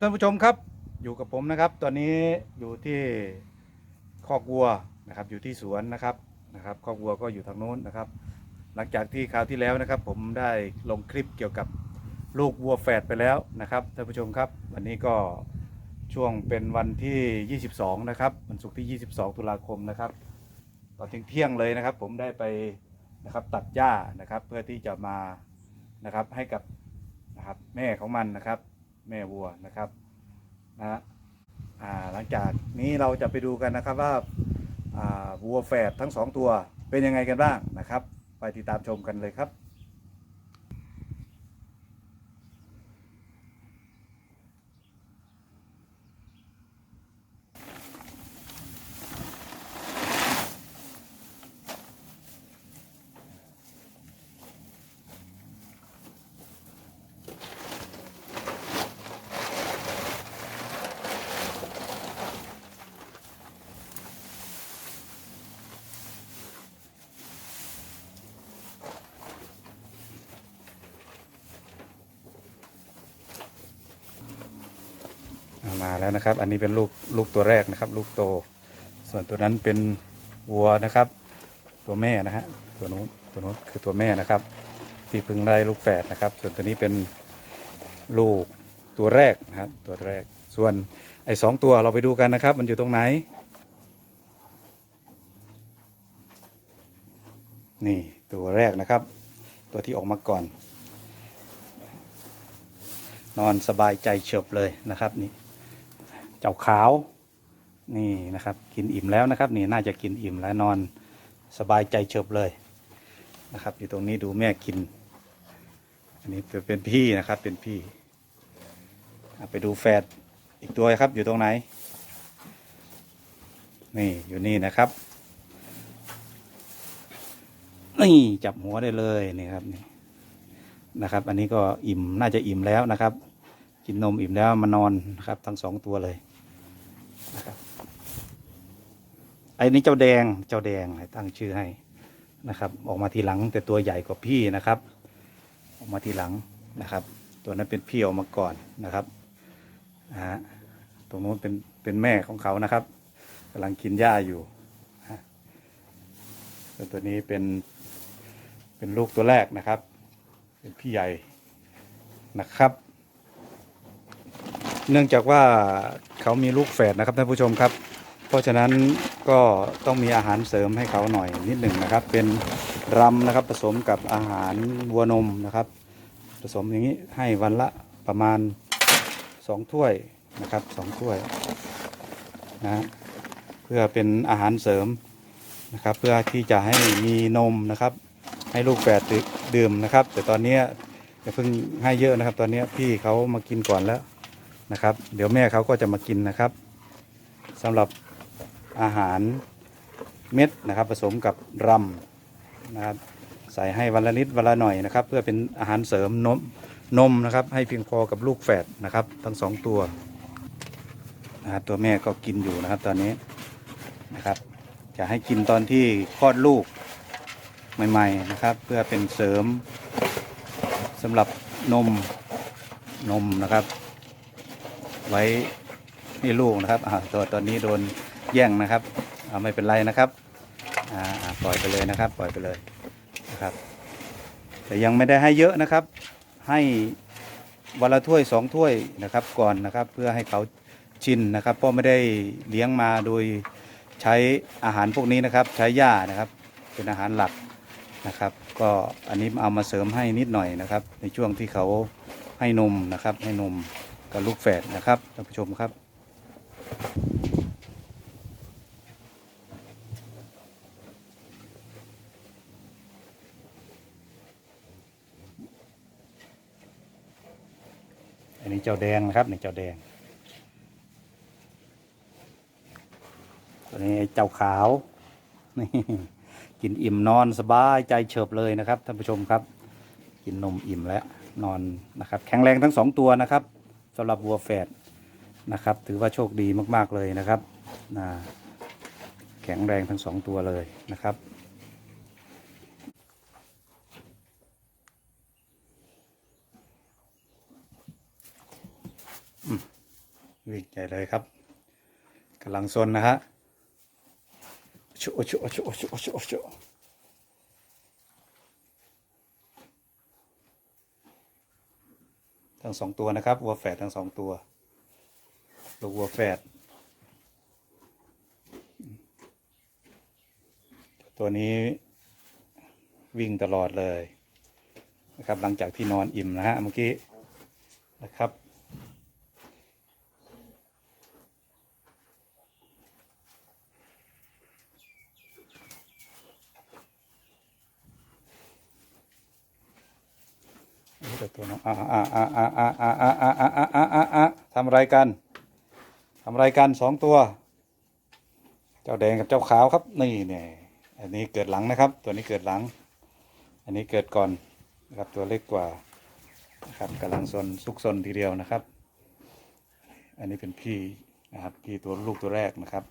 ท่านผู้ชมครับอยู่กับผมนะครับ ตอนนี้อยู่ที่คอกวัวนะครับ อยู่ที่สวนนะครับนะครับคอกวัวก็อยู่ทางโน้นนะครับ หลังจากที่คราวที่แล้วนะครับ ผมได้ลงคลิปเกี่ยวกับลูกวัวแฝดไปแล้วนะครับท่านผู้ชมครับ วันนี้ก็ช่วงเป็นวันที่ 22 นะครับวันศุกร์ที่ 22 ตุลาคมนะครับ ตอนเที่ยงเลยนะครับ ผมได้ไปนะครับตัดหญ้านะครับ เพื่อที่จะมานะครับให้กับนะครับแม่ของมันนะครับ แม่วัวนะครับนะฮะหลังจากนี้เราจะไปดูกันนะครับว่าอ่าวัวแฝดทั้งสองตัวเป็นยังไงกันบ้างนะครับ ไปติดตามชมกันเลยครับ มาแล้วนะครับ อันนี้เป็นลูกลูกตัวแรกนะครับ ลูกโต ส่วนตัวนั้นเป็นวัวนะครับ ตัวแม่นะฮะตัวนู้นตัวนู้นคือตัวแม่นะครับที่เพิ่งได้ลูกแฝดนะครับ ส่วนตัวนี้เป็นลูกตัวแรกนะครับ ตัวแรก ส่วนไอ้สองตัวเราไปดูกันนะครับ มันอยู่ตรงไหน นี่ตัวแรกนะครับ ตัวที่ออกมาก่อน นอนสบายใจเฉบเลยนะครับนี่ เจ้าขาวนี่นะครับ กินอิ่มแล้วนะครับ นี่น่าจะกินอิ่มแล้วนอนสบายใจเฉบเลยนะครับ อยู่ตรงนี้ดูแม่กิน อันนี้เป็นพี่นะครับเป็นพี่ไปดูแฝดอีกตัวครับอยู่ตรงไหน นี่อยู่นี่นะครับนี่จับหัวได้เลยนี่ครับนี่นะครับ อันนี้ก็อิ่มน่าจะอิ่มแล้วนะครับ กินนมอิ่มแล้วมานอนนะครับ ทั้งสองตัวเลยนะครับ ไอ้นี่เจ้าแดงเจ้าแดงให้ตั้งชื่อให้นะครับ ออกมาทีหลังแต่ตัวใหญ่กว่าพี่นะครับ ออกมาทีหลังนะครับ ตัวนั้นเป็นพี่ออกมาก่อนนะครับนะฮะตรงนู้นเป็นเป็นแม่ของเขานะครับกำลังกินหญ้าอยู่ฮะส่วนตัวนี้เป็นเป็นลูกตัวแรกนะครับ เป็นพี่ใหญ่นะครับ เนื่องจากว่าเขามีลูกแฝดนะครับท่านผู้ชมครับ ราะฉะนั้นก็ต้องมีอาหารเสริมให้เขาหน่อยนิดหนึ่งนะครับ เป็นรำนะครับผสมกับอาหารวัวนมนะครับ ผสมอย่างนี้ให้วันละประมาณสองถ้วยนะครับสองถ้วยนะฮะเพื่อเป็นอาหารเสริมนะครับ เพื่อที่จะให้มีนมนะครับ ให้ลูกแฝดดื่มนะครับ แต่ตอนนี้อย่าเพิ่งให้เยอะนะครับ ตอนนี้พี่เขามากินก่อนแล้วนะครับ เดี๋ยวแม่เขาก็จะมากินนะครับสำหรับ อาหารเม็ดนะครับผสมกับรำนะครับใส่ให้วันละนิดวันละหน่อยนะครับ เพื่อเป็นอาหารเสริมนมนมนะครับ ให้เพียงพอกับลูกแฝดนะครับ ทั้งสองตัวนะครับตัวแม่ก็กินอยู่นะครับตอนนี้นะครับ จะให้กินตอนที่คลอดลูกใหม่ ๆนะครับ เพื่อเป็นเสริมสำหรับนมนมนะครับ ไว้ให้ลูกนะครับอ่าตัวตอนนี้โดน แย่งนะครับเอาไม่เป็นไรนะครับอ่าอ่าปล่อยไปเลยนะครับ ปล่อยไปเลยนะครับ แต่ยังไม่ได้ให้เยอะนะครับ ให้วันละถ้วยสองถ้วยนะครับก่อนนะครับ เพื่อให้เขาชินนะครับเพราะไม่ได้เลี้ยงมาโดยใช้อาหารพวกนี้นะครับ ใช้หญ้านะครับ เป็นอาหารหลักนะครับ ก็อันนี้เอามาเสริมให้นิดหน่อยนะครับ ในช่วงที่เขาให้นมนะครับ ให้นมกับลูกแฝดนะครับท่านผู้ชมครับ เจ้าแดงนะครับนี่เจ้าแดง ตัวนี้เจ้าขาวนี่กินอิ่มนอนสบายใจเฉิบเลยนะครับท่านผู้ชมครับ กินนมอิ่มแล้วนอนนะครับ แข็งแรงทั้งสองตัวนะครับสำหรับวัวแฝดนะครับ ถือว่าโชคดีมากๆเลยนะครับนะแข็งแรงทั้งสองตัวเลยนะครับ วิ่งใหญ่เลยครับกำลังซนนะฮะโชโชโชโชโชโชทั้งสองตัวนะครับวัวแฝดทั้งสองตัวลูกวัวแฝดตัวนี้วิ่งตลอดเลยนะครับ หลังจากที่นอนอิ่มนะฮะเมื่อกี้นะครับ นี่ต่ตัวน้องอ่าอ่าอ่าอ่าอ่าอ่าอ่าอ่าอ่าอ่าอ่าอ่าทำอะไรกันทำอะไรกันสองตัว เจ้าแดงกับเจ้าขาวครับ นี่เนี่ยอันนี้เกิดหลังนะครับ ตัวนี้เกิดหลัง อันนี้เกิดก่อนนะครับตัวเล็กกว่านะครับกำลังซนซุกซนทีเดียวนะครับ อันนี้เป็นพี่นะครับพี่ตัวลูกตัวแรกนะครับ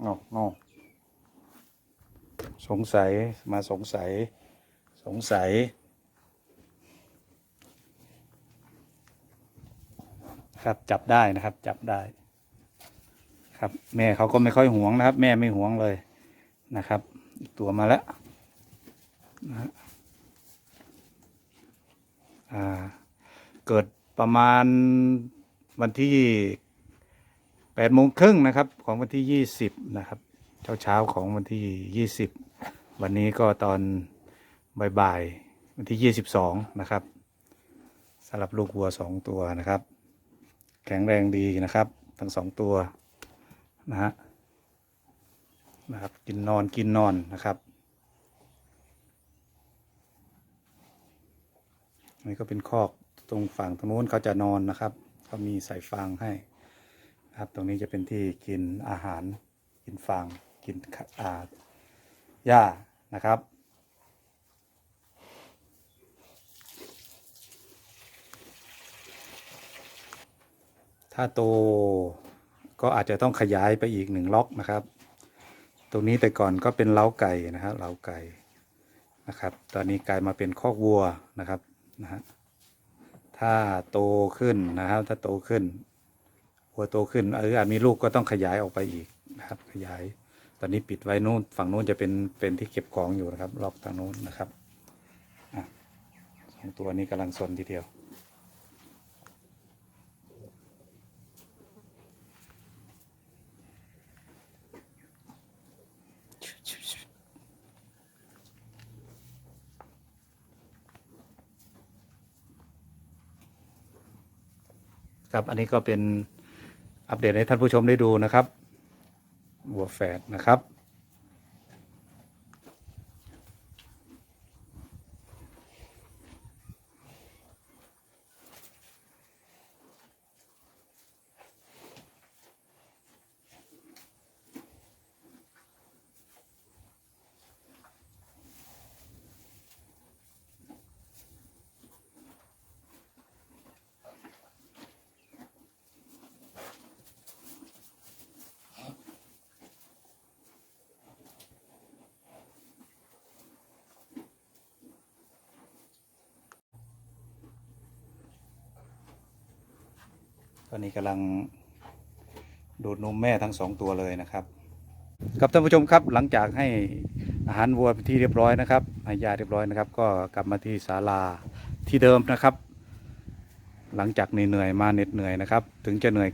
โอ้โอ้สงสัยมาสงสัย สงสัย ครับจับได้นะครับ จับได้ ครับ แม่เขาก็ไม่ค่อยห่วงนะครับ แม่ไม่ห่วงเลยนะครับ ตัวมาแล้วนะฮะอ่า เกิดประมาณวันที่ แปดโมงครึ่งนะครับของวันที่ยี่สิบนะครับเช้าเช้าของวันที่ยี่สิบวันนี้ก็ตอนบ่ายๆวันที่ยี่สิบสองนะครับสำหรับลูกวัวสองตัวนะครับ แข็งแรงดีนะครับ ทั้งสองตัวนะฮะนะครับกินนอนกินนอนนะครับนี่ก็เป็นคอกตรงฝั่งตรงนู้นเขาจะนอนนะครับเขามีใส่ฟางให้ ครับ ตรงนี้จะเป็นที่กินอาหาร กินฟาง กินขะอ่าหญ้านะครับ ถ้าโตก็อาจจะต้องขยายไปอีกหนึ่งล็อกนะครับ ตรงนี้แต่ก่อนก็เป็นเล้าไก่นะครับเล้าไก่นะครับ ตอนนี้กลายมาเป็นคอกวัวนะครับนะฮะถ้าโตขึ้นนะครับ ถ้าโตขึ้น วัวโตขึ้นเอออาจมีลูกก็ต้องขยายออกไปอีกนะครับ ขยาย ตอนนี้ปิดไว้นู้นฝั่งนู้นจะเป็นเป็นที่เก็บของอยู่นะครับ ล็อกทางนู้นนะครับอะสองตัวนี้กำลังสนทีเดียว ครับอันนี้ก็เป็น อัปเดตให้ท่านผู้ชมได้ดูนะครับวัวแฝดนะครับ ตอนนี้กำลังดูดนมแม่ทั้งสองตัวเลยนะครับครับท่านผู้ชมครับหลังจากให้อาหารวัวเป็นที่เรียบร้อยนะครับให้ยาเรียบร้อยนะครับ ก็กลับมาที่ศาลาที่เดิมนะครับ หลังจากเหนื่อยมาเหน็ดเหนื่อยนะครับ ถึงจะเหนื่อย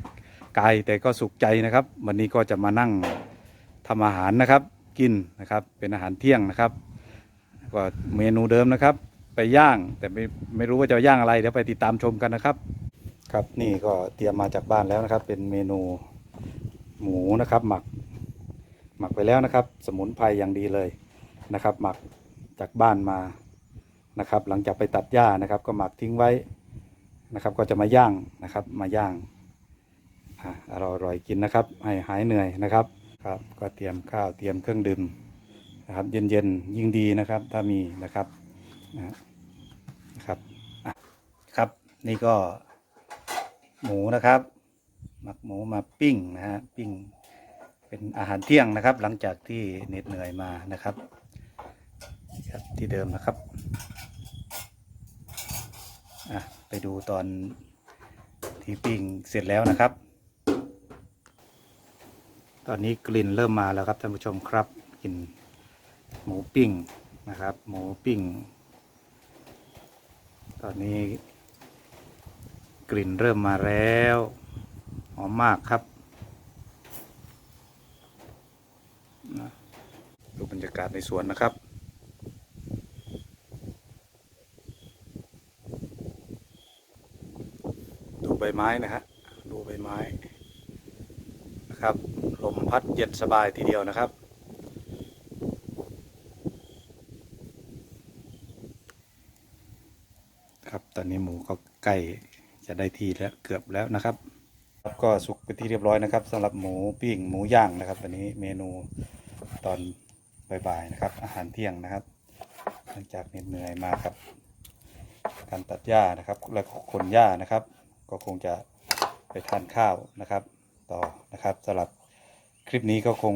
กายแต่ก็สุขใจนะครับ วันนี้ก็จะมานั่งทำอาหารนะครับ กินนะครับเป็นอาหารเที่ยงนะครับ ก็เมนูเดิมนะครับ ไปย่างแต่ไม่ไม่รู้ว่าจะย่างอะไรเดี๋ยวไปติดตามชมกันนะครับ ครับนี่ก็เตรียมมาจากบ้านแล้วนะครับ เป็นเมนูหมูนะครับ หมัก หมักไปแล้วนะครับ สมุนไพรอย่างดีเลยนะครับ หมักจากบ้านมานะครับ หลังจากไปตัดหญ้านะครับ ก็หมักทิ้งไว้นะครับ ก็จะมาย่างนะครับ มาย่างอร่อยอร่อยกินนะครับ ให้หายเหนื่อยนะครับครับ ก็เตรียมข้าวเตรียมเครื่องดื่มนะครับเย็นๆยิ่งดีนะครับ ถ้ามีนะครับนะครับครับนี่ก็ หมูนะครับ หมักหมูมาปิ้งนะฮะปิ้งเป็นอาหารเที่ยงนะครับ หลังจากที่เหน็ดเหนื่อยมานะครับครับที่เดิมนะครับอะไปดูตอนที่ปิ้งเสร็จแล้วนะครับ ตอนนี้กลิ่นเริ่มมาแล้วครับท่านผู้ชมครับกลิ่นหมูปิ้งนะครับ หมูปิ้ง ตอนนี้ กลิ่นเริ่มมาแล้วหอมมากครับดูบรรยากาศในสวนนะครับดูใบไม้นะฮะดูใบไม้นะครับลมพัดเย็นสบายทีเดียวนะครับครับตอนนี้หมูก็ใกล้ จะได้ที่แล้วเกือบแล้วนะครับครับก็สุกเป็นที่เรียบร้อยนะครับสำหรับหมูปิ้งหมูย่างนะครับวันนี้เมนูตอนบ่ายๆนะครับ อาหารเที่ยงนะครับหลังจากเหนื่อยมาครับ การตัดหญ้านะครับ แล้วก็ขนหญ้านะครับ ก็คงจะไปทานข้าวนะครับ ต่อนะครับสำหรับคลิปนี้ก็คง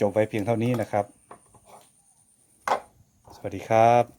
จบไว้เพียงเท่านี้นะครับ สวัสดีครับ